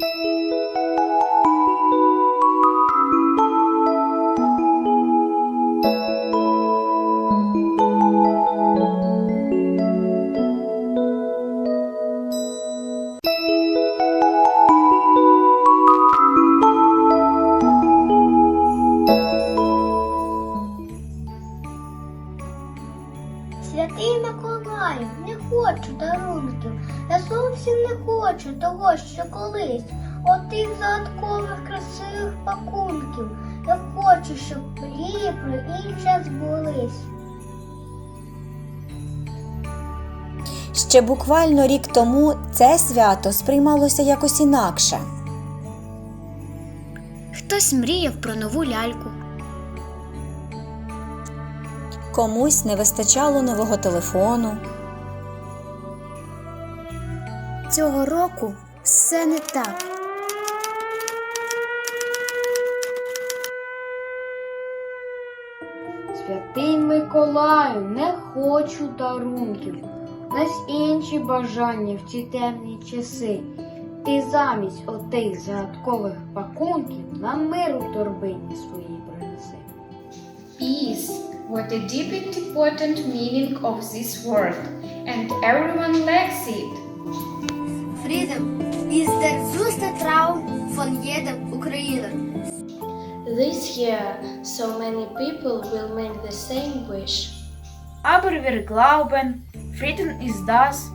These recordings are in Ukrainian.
you хочу того, що колись. Отих загадкових красивих пакунків. Я хочу, щоб мрії про інше збулись. Ще буквально рік тому це свято сприймалося якось інакше. Хтось мріяв про нову ляльку, Комусь не вистачало нового телефону. Цього року все не так. Святий Миколаю, не хочу дарунків. У нас інші бажання в ці темні часи. Ти замість отих загадкових пакунків нам миру торбині своїй принеси. Peace, what a deep and important meaning of this word, and everyone likes it. Freedom is der größte Traum von jedem Ukrainer. This year, so many people will make the same wish. Aber wir glauben, Frieden ist das,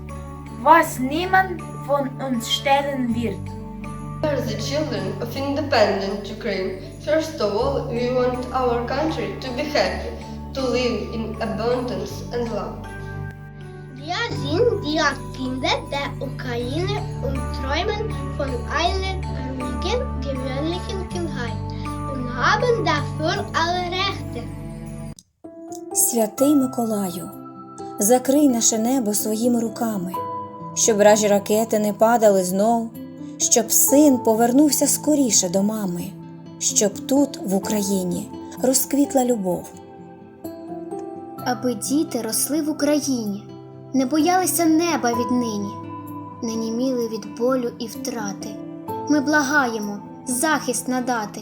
was niemand von uns stellen wird. We are the children of independent Ukraine. First of all, we want our country to be happy, to live in abundance and love. Wir sind die Kinder der Ukraine und träumen von einer ruhigen, gewöhnlichen Kindheit und haben dafür alle Rechte. Святий Миколаю, закрий наше небо своїми руками, щоб вражі ракети не падали знов, щоб син повернувся скоріше до мами, щоб тут, в Україні, розквітла любов. Аби діти росли в Україні, не боялися неба віднині, не німіли від болю і втрати. Ми благаємо захист надати.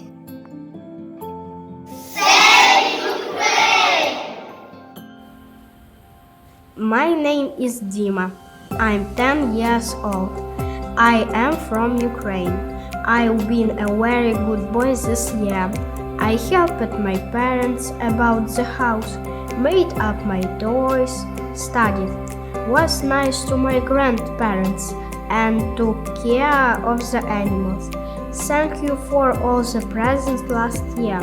My name is Dima. I'm 10 years old. I am from Ukraine. I've been a very good boy this year. I helped my parents about the house, made up my toys, studied, was nice to my grandparents, and took care of the animals. Thank you for all the presents last year.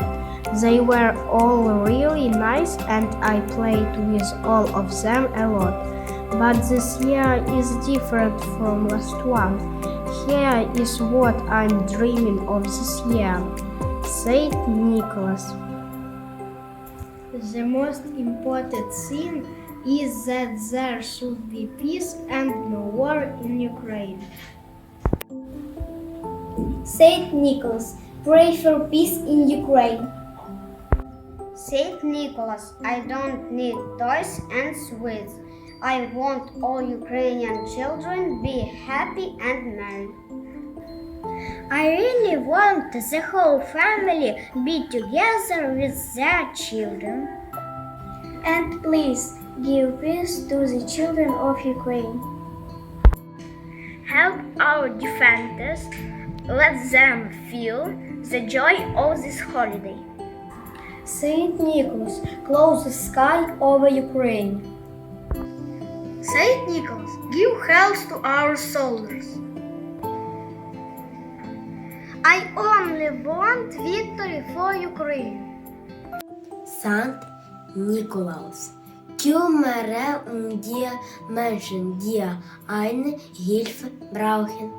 They were all really nice and I played with all of them a lot. But this year is different from last one. Here is what I'm dreaming of this year. Saint Nicholas. The most important thing is that there should be peace and no war in Ukraine. Saint Nicholas, pray for peace in Ukraine. Saint Nicholas, I don't need toys and sweets. I want all Ukrainian children be happy and merry. I really want the whole family be together with their children. And please give peace to the children of Ukraine. Help our defenders. Let them feel the joy of this holiday. Saint Nicholas, close the sky over Ukraine. Saint Nicholas, give health to our soldiers. I only want victory for Ukraine. Sankt Nikolaus. Kümmere um die Menschen, die eine Hilfe brauchen.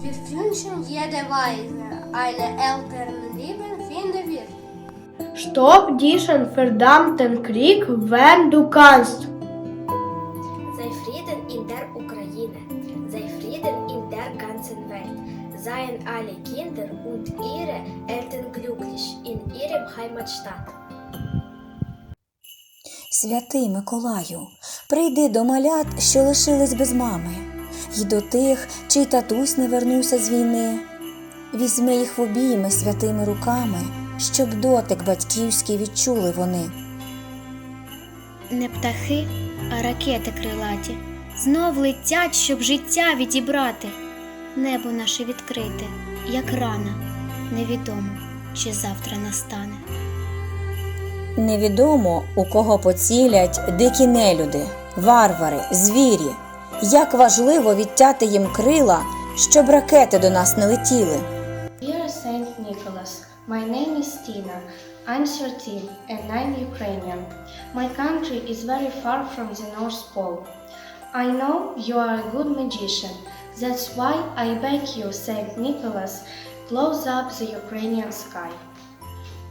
Wir wünschen jede Weise eine Elternliebe finden wir. Stopp diesen verdammten Krieg, wenn du kannst. Sei Frieden in der Ukraine. Sei Frieden in der ganzen Welt. Seien alle Kinder und ihre Eltern glücklich in ihrem Heimatstadt. Святий Миколаю, прийди до малят, що лишились без мами. й до тих, чий татусь не вернувся з війни. Візьми їх в обійми святими руками, щоб дотик батьківський відчули вони. Не птахи, а ракети крилаті. Знов летять, щоб життя відібрати. Небо наше відкрите, як рана. Невідомо, чи завтра настане. Невідомо, у кого поцілять дикі нелюди, варвари, звірі. Як важливо відтяти їм крила, щоб ракети до нас не летіли. Dear Saint Nicholas, my name is Tina. I'm 13 and I'm Ukrainian. My country is very far from the North Pole. I know you are a good magician. That's why I beg you, Saint Nicholas, close up the Ukrainian sky.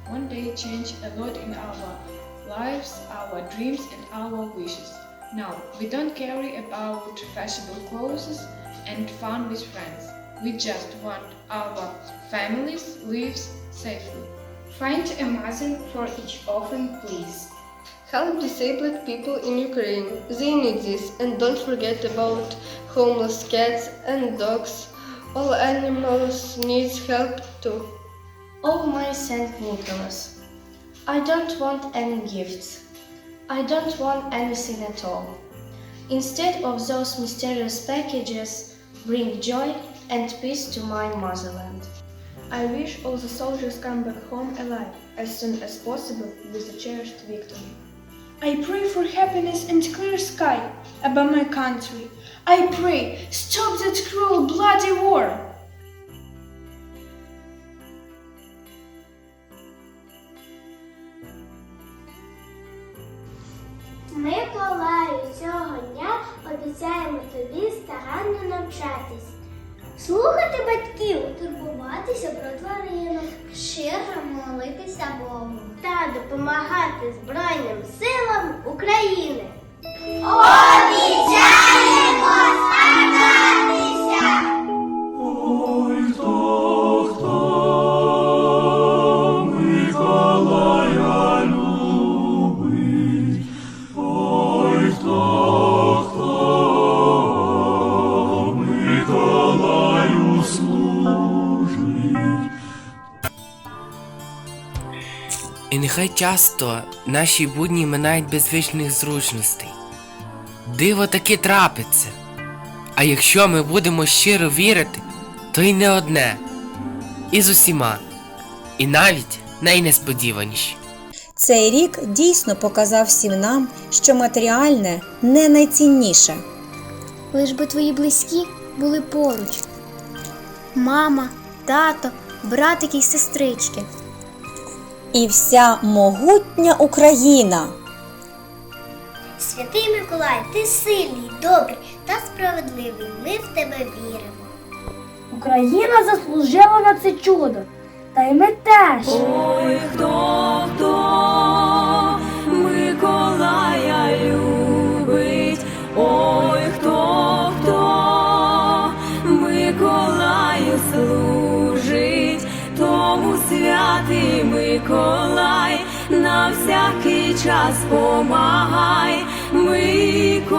One day change a lot in our lives, our dreams, and our wishes. Now, we don't care about fashionable clothes and fun with friends. We just want our families lives safely. Find a mother for each orphan, please. Help disabled people in Ukraine. They need this. And don't forget about homeless cats and dogs. All animals need help too. Oh, my Saint Nicholas, I don't want any gifts. I don't want anything at all. Instead of those mysterious packages, bring joy and peace to my motherland. I wish all the soldiers come back home alive as soon as possible with a cherished victory. I pray for happiness and clear sky above my country. I pray, stop that cruel, bloody war. Миколаю, цього дня обіцяємо тобі старанно навчатись. Слухати батьків, турбуватися про тваринок, щиро молитися Богу та допомагати Збройним силам України. І нехай часто наші будні минають без звичних зручностей. Диво таки трапиться. А якщо ми будемо щиро вірити, то й не одне. І з усіма. І навіть найнесподіваніші. Цей рік дійсно показав всім нам, що матеріальне не найцінніше. Лиш би твої близькі були поруч. Мама, тато, братики й сестрички. І вся могутня Україна. Святий Миколай, ти сильний, добрий та справедливий. Ми в тебе віримо. Україна заслужила на це чудо. Та й ми теж. Ой, хто, хто Миколай, на всякий час помагай, Миколай.